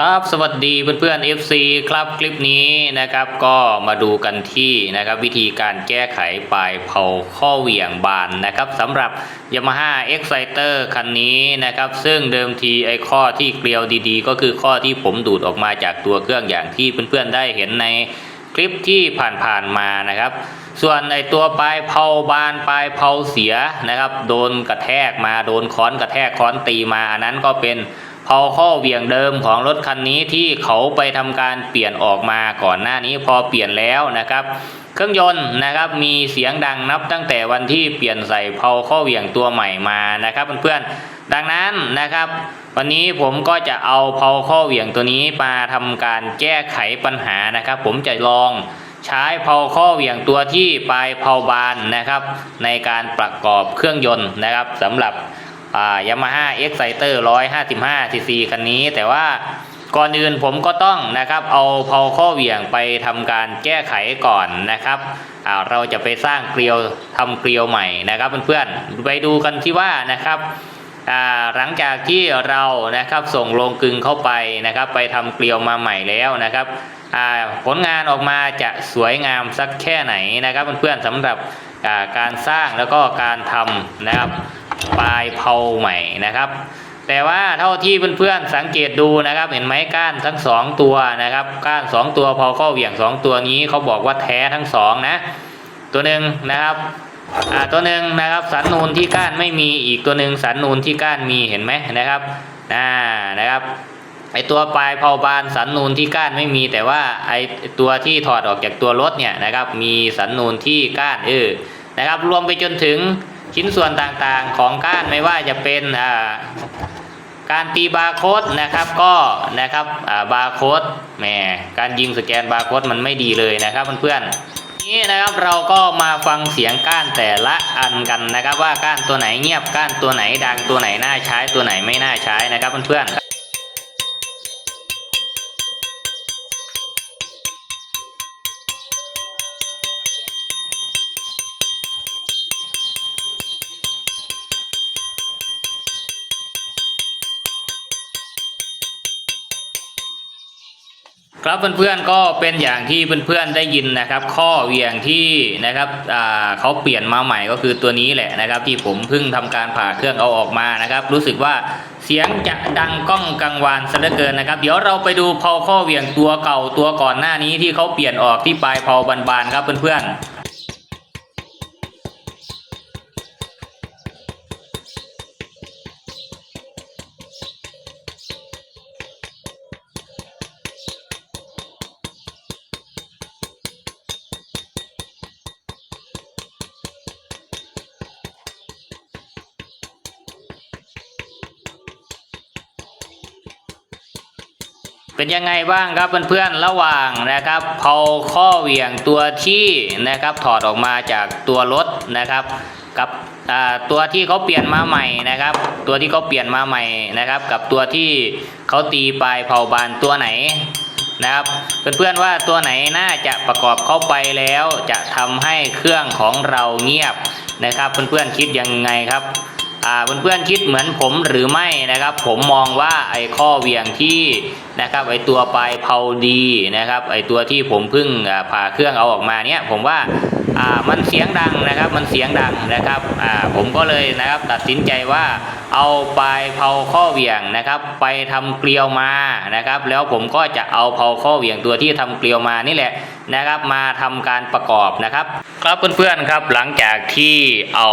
ครับสวัสดีเพื่อนๆ FC ครับคลิปนี้นะครับก็มาดูกันที่นะครับวิธีการแก้ไขปลายเผาข้อเหวี่ยงบานนะครับสำหรับ Yamaha Exciter คันนี้นะครับซึ่งเดิมทีไอข้อที่เกลียวดีๆ ก็คือข้อที่ผมดูดออกมาจากตัวเครื่องอย่างที่เพื่อนๆได้เห็นในคลิปที่ผ่านๆมานะครับส่วนไอตัวปลายเผาบานปลายเผาเสียนะครับโดนกระแทกมาโดนค้อนกระแทกค้อนตีมาอันนั้นก็เป็น เผาข้อเหวี่ยงเดิมของรถคันนี้ที่เขาไปทำการเปลี่ยนออกมาก่อนหน้านี้พอเปลี่ยนแล้วนะครับ เครื่องยนต์นะครับมีเสียงดังนับตั้งแต่วันที่เปลี่ยนใส่เผาข้อเหวี่ยงตัวใหม่มานะครับเพื่อนๆดังนั้นนะครับ วันนี้ผมก็จะเอาเผาข้อเหวี่ยงตัวนี้มาทำการแก้ไขปัญหานะครับ ผมจะลองใช้เผาข้อเหวี่ยงตัวที่ปลายเผาบานนะครับ ในการประกอบเครื่องยนต์นะครับสำหรับ ยามาฮ่า Exciter 155 cc คันนี้ แต่ว่าก่อนอื่นผมก็ต้องนะครับเอาเผาข้อเหวี่ยงไปทำการแก้ไขก่อนนะครับเราจะไปสร้างเกลียวทำเกลียวใหม่นะครับเพื่อนๆไปดูกันที่ว่านะครับหลังจากที่เรานะครับส่งโลงกึงเข้าไปนะครับ ไปทำเกลียวมาใหม่แล้วนะครับผลงานออกมาจะสวยงามสักแค่ไหนนะครับเพื่อนๆสำหรับการสร้างแล้วก็การทำนะครับ ปลายเผาใหม่นะครับ แต่ว่าเท่าที่เพื่อนๆสังเกตดูนะครับ เห็นไหมก้านทั้งสองตัวนะครับ ก้านสองตัวพอเข้าเหวี่ยงสองตัวนี้เขาบอกว่าแท้ทั้งสองนะ ตัวหนึ่งนะครับอ่าตัวหนึ่งนะครับสันนูนที่ก้านไม่มีอีกตัวหนึ่งสันนูนที่ก้านมีเห็นไหมนะครับอ่านะครับไอตัวปลายเผาบานสันนูนที่ก้านไม่มี แต่ว่าไอตัวที่ถอดออกจากตัวรถเนี่ยนะครับมีสันนูนที่ก้านเออนะครับ รวมไปจนถึง ชิ้นส่วนต่างๆของก้านไม่ว่าจะเป็นการตีบาร์โค้ดนะครับก็นะครับบาร์โค้ดแหมการยิงสแกนบาร์โค้ดมันไม่ดีเลยนะครับเพื่อนๆนี้นะครับเราก็มาฟังเสียงก้านแต่ละอันกันนะครับ ว่าก้านตัวไหนเงียบก้านตัวไหนดังตัวไหนน่าใช้ตัวไหนไม่น่าใช้นะครับเพื่อนๆ ครับเพื่อนๆก็เป็นอย่างที่เพื่อนๆได้ยินนะครับ ข้อเหวี่ยงที่นะครับอ่าเขาเปลี่ยนมาใหม่ก็คือตัวนี้แหละนะครับ ที่ผมเพิ่งทำการผ่าเครื่องเอาออกมานะครับ รู้สึกว่าเสียงจะดังก้องกังวานซะเหลือเกินนะครับ เดี๋ยวเราไปดูเพาข้อเหวี่ยงตัวเก่าตัวก่อนหน้านี้ที่เขาเปลี่ยนออกที่ปลายเพาบานๆครับเพื่อนๆ เป็นยังไงบ้างครับเพื่อนๆระหว่างนะครับเผาข้อเหวี่ยงตัวที่นะครับถอดออกมาจากตัวรถนะครับ กับตัวที่เขาเปลี่ยนมาใหม่นะครับ ตัวที่เขาเปลี่ยนมาใหม่นะครับ กับตัวที่เขาตีปลายเผาบานตัวไหนนะครับเพื่อนๆว่าตัวไหนน่าจะประกอบเข้าไปแล้วจะทำให้เครื่องของเราเงียบนะครับ เพื่อนๆคิดยังไงครับอ่าเพื่อนๆคิดเหมือนผมหรือไม่นะครับ ผมมองว่าไอ้ข้อเหวี่ยงที่ นะครับไอตัวปลายเผาดีนะครับไอตัวที่ผมเพิ่งผ่าเครื่องเอาออกมาเนี่ยผมว่ามันเสียงดังนะครับมันเสียงดังนะครับผมก็เลยนะครับตัดสินใจว่าเอาปลายเผาข้อเหวี่ยงนะครับ ไปทำเกลียวมานะครับ แล้วผมก็จะเอาเผาข้อเหวี่ยงตัวที่ทำเกลียวมานี่แหละนะครับ มาทำการประกอบนะครับ ครับเพื่อนๆครับหลังจากที่เอา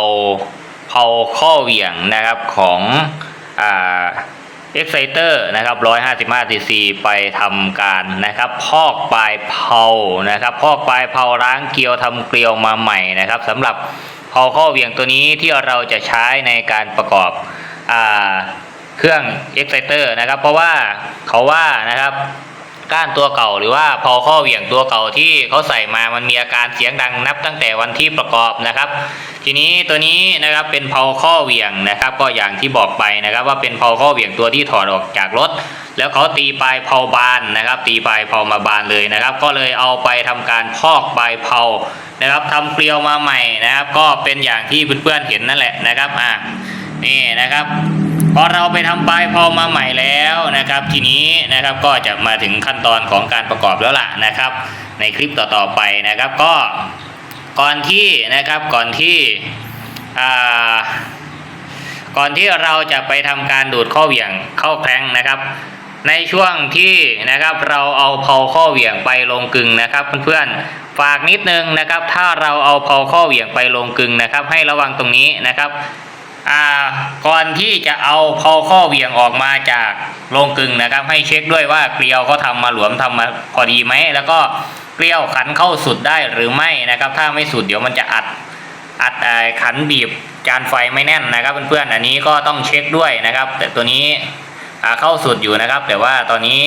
เผาข้อเหวี่ยงนะครับของอ่า Exciter นะครับ 155 cc ไปทำการนะครับ พอกปลายเผานะครับ พอกปลายเผาล้างเกลียวทำเกลียวมาใหม่นะครับสำหรับเผาข้อเหวี่ยงตัวนี้ที่เราจะใช้ในการประกอบอ่าเครื่อง Exciter นะครับ เพราะว่าเขาว่านะครับก้านตัวเก่าหรือว่าพอข้อเหวี่ยงตัวเก่าที่เขาใส่มามันมีอาการเสียงดังนับตั้งแต่วันที่ประกอบนะครับ ทีนี้ตัวนี้นะครับเป็นเพาข้อเหวี่ยงนะครับ ก็อย่างที่บอกไปนะครับ ว่าเป็นเพาข้อเหวี่ยงตัวที่ถอดออกจากรถ แล้วเขาตีปลายเพาบานนะครับ ตีปลายเพามาบานเลยนะครับ ก็เลยเอาไปทำการพอกปลายเพานะครับทำเกลียวมาใหม่นะครับ ก็เป็นอย่างที่เพื่อนๆเห็นนั่นแหละนะครับอะนี่นะครับพอเราไปทำปลายพอมาใหม่แล้วนะครับ ทีนี้นะครับก็จะมาถึงขั้นตอนของการประกอบแล้วล่ะนะครับ ในคลิปต่อๆไปนะครับก็ ก่อนที่นะครับก่อนที่ก่อนที่เราจะไปทำการดูดข้อเหวี่ยงเข้าแคร้งนะครับ ในช่วงที่นะครับเราเอาเพาข้อเหวี่ยงไปลงกึงนะครับเพื่อนๆฝากนิดนึงนะครับ ถ้าเราเอาเพาข้อเหวี่ยงไปลงกึงนะครับ ให้ระวังตรงนี้นะครับก่อนที่จะเอาเพาข้อเหวี่ยงออกมาจากลงกึงนะครับ ให้เช็คด้วยว่าเกลียวเขาทำมาหลวมทำมาพอดีไหมแล้วก็ เกลียวขันเข้าสุดได้หรือไม่นะครับ ถ้าไม่สุดเดี๋ยวมันจะอัดอัดขันบีบจานไฟไม่แน่นนะครับเพื่อนๆอันนี้ก็ต้องเช็คด้วยนะครับ แต่ตัวนี้เข้าสุดอยู่นะครับ แต่ว่าตอนนี้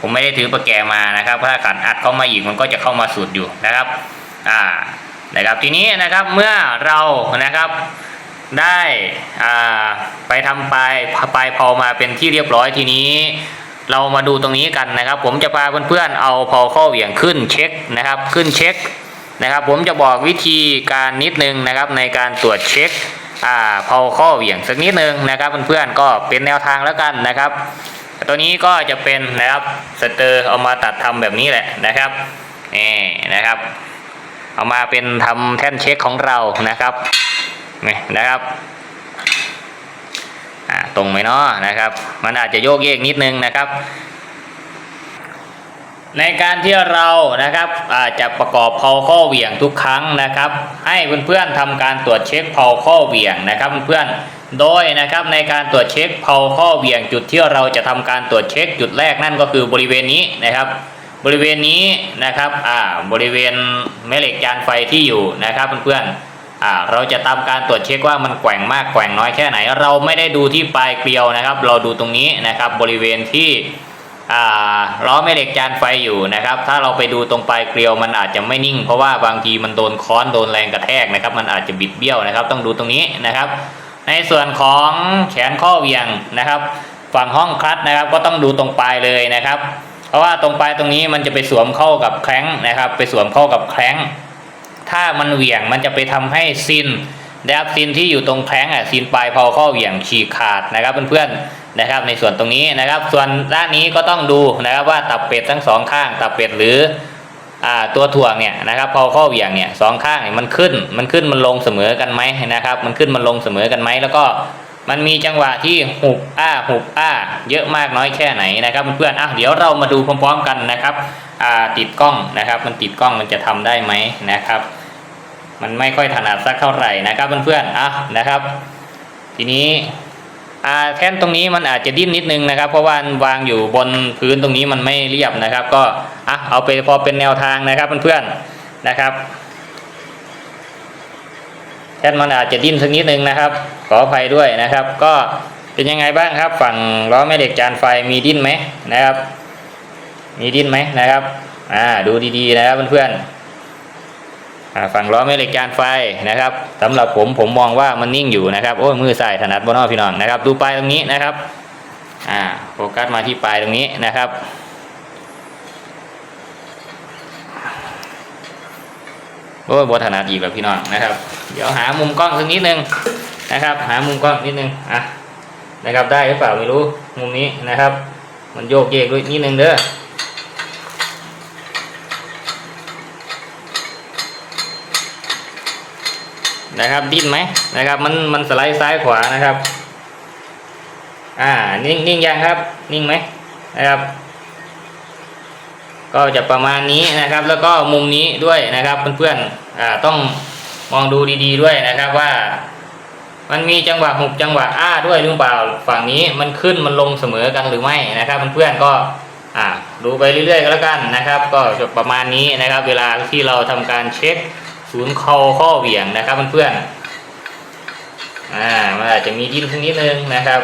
ผมไม่ได้ถือประแกมานะครับถ้าขันอัดเข้ามาอีกมันก็จะเข้ามาสุดอยู่นะครับอ่านะครับทีนี้นะครับเมื่อเรานะครับได้ไปทำปลายปลายพอมาเป็นที่เรียบร้อยทีนี้ เรามาดูตรงนี้กันนะครับ ผมจะพาเพื่อนๆเอาพอข้อเหวี่ยงขึ้นเช็คนะครับ ขึ้นเช็คนะครับ ผมจะบอกวิธีการนิดนึงนะครับ ในการตรวจเช็คอ่าเพาข้อเหวี่ยงสักนิดนึงนะครับเพื่อนๆก็เป็นแนวทางแล้วกันนะครับ ตัวนี้ก็จะเป็นนะครับสเตอร์เอามาตัดทำแบบนี้แหละนะครับนี่นะครับ เอามาเป็นทำแท่นเช็คของเรานะครับนี่นะครับ ตรงไหมเนาะนะครับ มันอาจจะโยกเยกนิดนึงนะครับ ในการที่เรานะครับอาจจะประกอบเพาข้อเหวี่ยงทุกครั้งนะครับ ให้เพื่อนๆทำการตรวจเช็คเพาข้อเหวี่ยงนะครับเพื่อนๆโดยนะครับในการตรวจเช็คเพาข้อเหวี่ยงจุดที่เราจะทำการตรวจเช็คจุดแรกนั่นก็คือบริเวณนี้นะครับ บริเวณนี้นะครับอ่าบริเวณแม่เหล็กจานไฟที่อยู่นะครับเพื่อนๆ อ่าเราจะทำการตรวจเช็คว่ามันแกว่งมากแกว่งน้อยแค่ไหน เราไม่ได้ดูที่ปลายเกลียวนะครับ เราดูตรงนี้นะครับบริเวณที่ล้อแม่เหล็กจานไฟอยู่นะครับ ถ้าเราไปดูตรงปลายเกลียวมันอาจจะไม่นิ่ง เพราะว่าบางทีมันโดนค้อนโดนแรงกระแทกนะครับ มันอาจจะบิดเบี้ยวนะครับ ต้องดูตรงนี้นะครับ ในส่วนของแขนข้อเหวียงนะครับ ฝั่งห้องคลัตช์นะครับ ก็ต้องดูตรงปลายเลยนะครับ เพราะว่าตรงปลายตรงนี้มันจะไปสวมเข้ากับแคร้งนะครับ ไปสวมเข้ากับแคร้ง ถ้ามันเหวี่ยงมันจะไปทำให้ซินนะครับซินที่อยู่ตรงแคร้งอะซินปลายพอข้อเหวี่ยงฉีกขาดนะครับเพื่อนๆนะครับ ในส่วนตรงนี้นะครับ ส่วนด้านนี้ก็ต้องดูนะครับว่าตับเป็ดทั้งสองข้าง ตับเป็ดหรืออ่าตัวถ่วงเนี่ยนะครับพอข้อเหวี่ยงเนี่ยสองข้างเนี่ยมันขึ้นมันขึ้นมันลงเสมอกันไหมนะครับ มันขึ้นมันลงเสมอกันไหมแล้วก็ มันมีจังหวะที่หุบอ้าหุบอ้า เยอะมากน้อยแค่ไหนนะครับเพื่อนๆอะเดี๋ยวเรามาดูพร้อมๆกันนะครับอ่าติดกล้องนะครับ มันติดกล้องมันจะทำได้ไหมนะครับ มันไม่ค่อยถนัดสักเท่าไหร่นะครับเพื่อนๆอะนะครับ ทีนี้อ่าแท่นตรงนี้มันอาจจะดิ้นนิดนึงนะครับ เพราะว่ามันวางอยู่บนพื้นตรงนี้มันไม่เรียบนะครับ ก็อะเอาไปพอเป็นแนวทางนะครับเพื่อนๆนะครับ แท่นมันอาจจะดิ้นสักนิดนึงนะครับ ขออภัยด้วยนะครับ ก็เป็นยังไงบ้างครับ ฝั่งล้อแม่เหล็กจานไฟมีดิ้นไหมนะครับ มีดิ้นไหมนะครับอ่าดูดีๆนะครับเพื่อนๆอ่าฝั่งล้อแม่เหล็กจานไฟนะครับสำหรับผมผมมองว่ามันนิ่งอยู่นะครับโอ้ยมือใส่ถนัดบนนอพี่น้องนะครับ ดูปลายตรงนี้นะครับอ่าโฟกัสมาที่ปลายตรงนี้นะครับ โอ้ยบถนัดอีกแล้วพี่น้องนะครับ เดี๋ยวหามุมกล้องสักนิดนึงนะครับ หามุมกล้องนิดนึงอะนะครับได้หรือเปล่าไม่รู้มุมนี้นะครับ มันโยกเยกด้วยนิดนึงเด้อนะครับดิ้นไหมนะครับ มันมันสไลด์ซ้ายขวานะครับ อ่านิ่งนิ่งยังครับ นิ่งไหมนะครับ ก็จะประมาณนี้นะครับ แล้วก็มุมนี้ด้วยนะครับเพื่อนๆต้องมองดูดีๆด้วยนะครับว่า มันมีจังหวะหุบจังหวะอ้าด้วยหรือเปล่าฝั่งนี้มันขึ้นมันลงเสมอกันหรือไม่นะครับเพื่อนๆก็ดูไปเรื่อยๆก็แล้วกันนะครับ ก็จะประมาณนี้นะครับ เวลาที่เราทำการเช็คศูนย์คอข้อเหวี่ยงนะครับเพื่อนๆอ่ามันอาจจะมีดิ้นสักนิดนึงนะครับ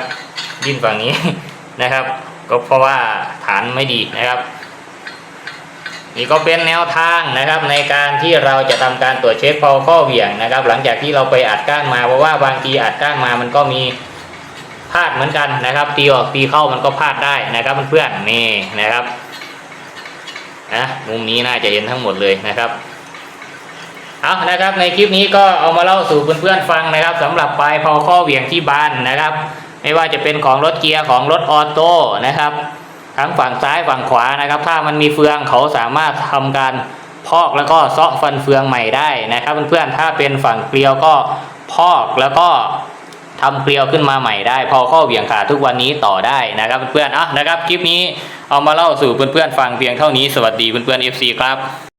ดิ้นฝั่งนี้นะครับ ก็เพราะว่าฐานไม่ดีนะครับ นี่ก็เป็นแนวทางนะครับในการที่เราจะทำการตรวจเช็คพอข้อเหวี่ยงนะครับ หลังจากที่เราไปอัดก้านมาเพราะว่าบางทีอัดก้านมามันก็มีพลาดเหมือนกันนะครับ ตีออกตีเข้ามันก็พลาดได้นะครับเพื่อนๆนี่นะครับนะมุมนี้น่าจะเห็นทั้งหมดเลยนะครับเอานะครับในคลิปนี้ก็เอามาเล่าสู่เพื่อนๆฟังนะครับสำหรับปลายพอข้อเหวี่ยงที่บานนะครับ ไม่ว่าจะเป็นของรถเกียร์ของรถออโต้นะครับ ทั้งฝั่งซ้ายฝั่งขวานะครับ ถ้ามันมีเฟืองเขาสามารถทำการพอกแล้วก็เซาะฟันเฟืองใหม่ได้นะครับเพื่อนๆถ้าเป็นฝั่งเกลียวก็พอกแล้วก็ทำเกลียวขึ้นมาใหม่ได้ พอข้อเบี่ยงขาทุกวันนี้ต่อได้นะครับเพื่อนๆอะนะครับคลิปนี้เอามาเล่าสู่เพื่อนๆฟังเพียงเท่านี้สวัสดีเพื่อนๆ FC ครับ